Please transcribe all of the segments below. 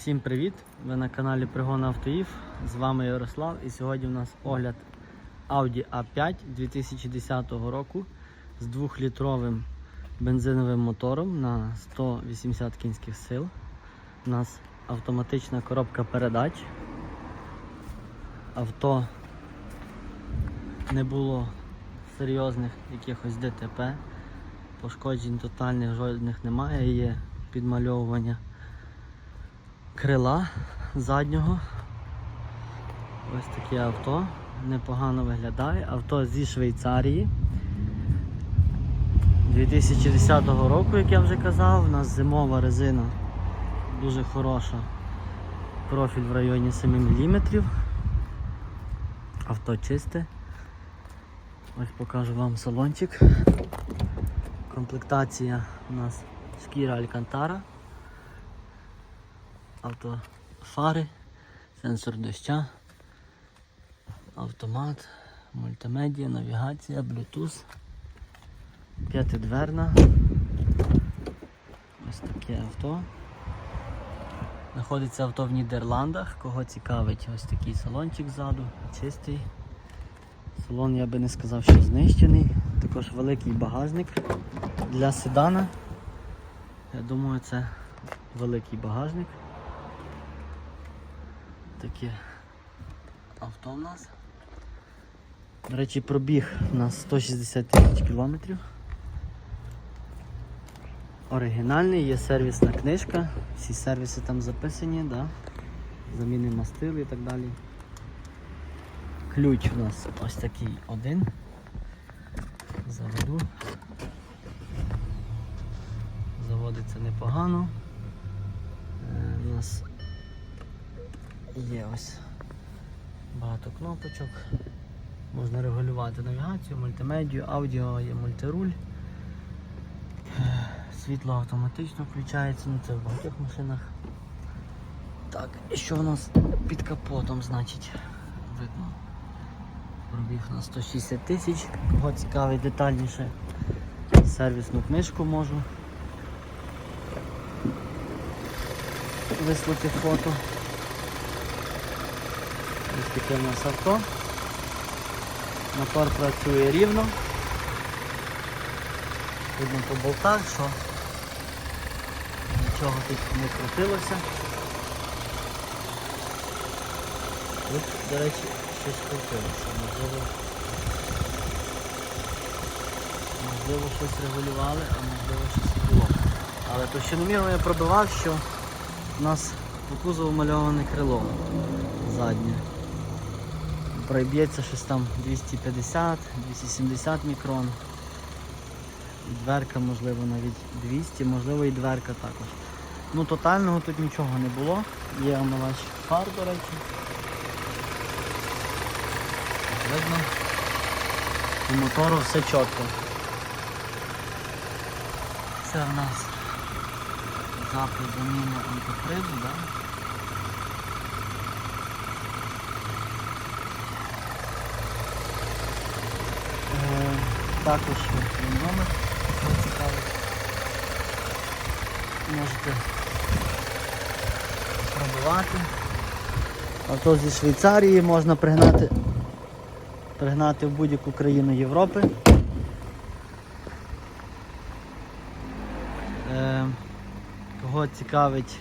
Всім привіт! Ви на каналі Пригон Автоїв. З вами Ярослав і сьогодні у нас огляд Audi A5 2010 року з 2-літровим бензиновим мотором на 180 кінських сил. У нас автоматична коробка передач. Авто не було серйозних якихось ДТП. Пошкоджень тотальних жодних немає, є підмальовування крила заднього. Ось таке авто. Непогано виглядає. Авто зі Швейцарії. 2010 року, як я вже казав, у нас зимова резина дуже хороша. Профіль в районі 7 мм. Авто чисте. Ось покажу вам салончик. Комплектація у нас шкіра Алькантара автофари, сенсор доща, автомат, мультимедіа, навігація, Bluetooth, п'ятидверна. Ось таке авто. Знаходиться авто в Нідерландах. Кого цікавить, ось такий салончик ззаду, чистий. Салон я би не сказав, що знищений. Також великий багажник для седана. Я думаю, це великий багажник. Таке авто в нас. До речі, пробіг у нас 160 тисяч кілометрів. Оригінальний, є сервісна книжка, всі сервіси там записані, да? заміни мастил і так далі. Ключ у нас ось такий один. Заведу. Заводиться непогано. Е, У нас Є ось багато кнопочок. Можна регулювати навігацію, мультимедію, аудіо, є мультируль. Світло автоматично включається, ну це в багатьох машинах. Так, і що у нас під капотом, значить, видно. Пробіг на 160 тисяч. Кого цікавить детальніше, сервісну книжку можу. Вислати фото. Ось таке у нас авто. Мотор працює рівно. Видно по болтах, що нічого тут не крутилося. Тут, до речі, щось крутилося. Можливо, можливо щось регулювали, а можливо щось і було. Але товщиноміром я пробивав, що у нас по кузову мальоване крило заднє проб'ється щось там 250-270 мікрон. Дверка, можливо, навіть 200, можливо і дверка також. Ну тотального тут нічого не було. Є омивач фар, до речі. Видно. У мотору все чітко. Це в нас запис заміни антифризу, да? Е, Також номер, кого цікавить. Можете пробивати. Авто зі Швейцарії можна пригнати, пригнати в будь-яку країну Європи. Е, Кого цікавить,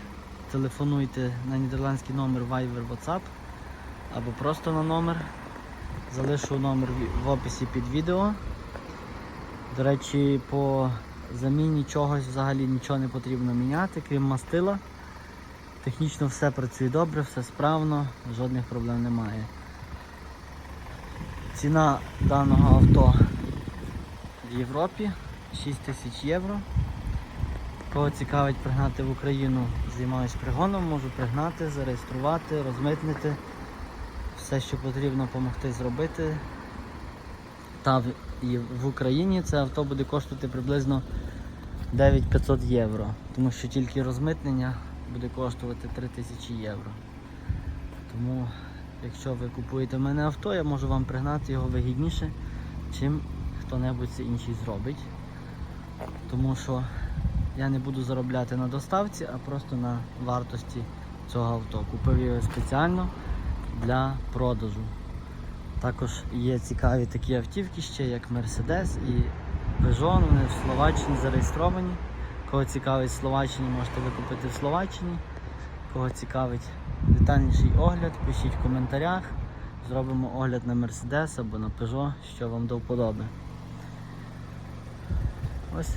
телефонуйте на нідерландський номер Viber WhatsApp або просто на номер. Залишу номер в описі під відео. До речі, по заміні чогось взагалі нічого не потрібно міняти, крім мастила. Технічно все працює добре, все справно, жодних проблем немає. Ціна даного авто в Європі 6 тисяч євро. Кого цікавить пригнати в Україну, займаюсь пригоном, можу пригнати, зареєструвати, розмитнити все, що потрібно допомогти зробити. Та і в Україні це авто буде коштувати приблизно 9500 євро, тому що тільки розмитнення буде коштувати 3000 євро. Тому, якщо ви купуєте в мене авто, я можу вам пригнати його вигідніше, чим хто-небудь це інший зробить. Тому що я не буду заробляти на доставці, а просто на вартості цього авто. Купив його спеціально для продажу. Також є цікаві такі автівки ще, як Mercedes і Peugeot, вони в Словаччині зареєстровані. Кого цікавить в Словаччині, можете ви купити в Словаччині. Кого цікавить детальніший огляд, пишіть в коментарях. Зробимо огляд на Mercedes або на Peugeot, що вам до вподоби. Ось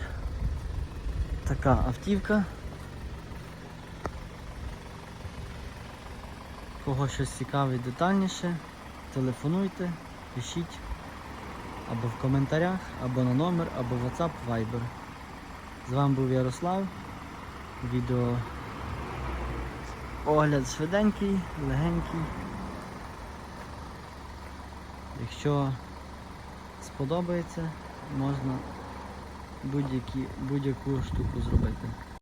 така автівка. Кого щось цікавить детальніше, телефонуйте, пишіть або в коментарях, або на номер, або WhatsApp, Viber. З вами був Ярослав. Відео огляд швиденький, легенький. Якщо сподобається, можна будь-яку штуку зробити.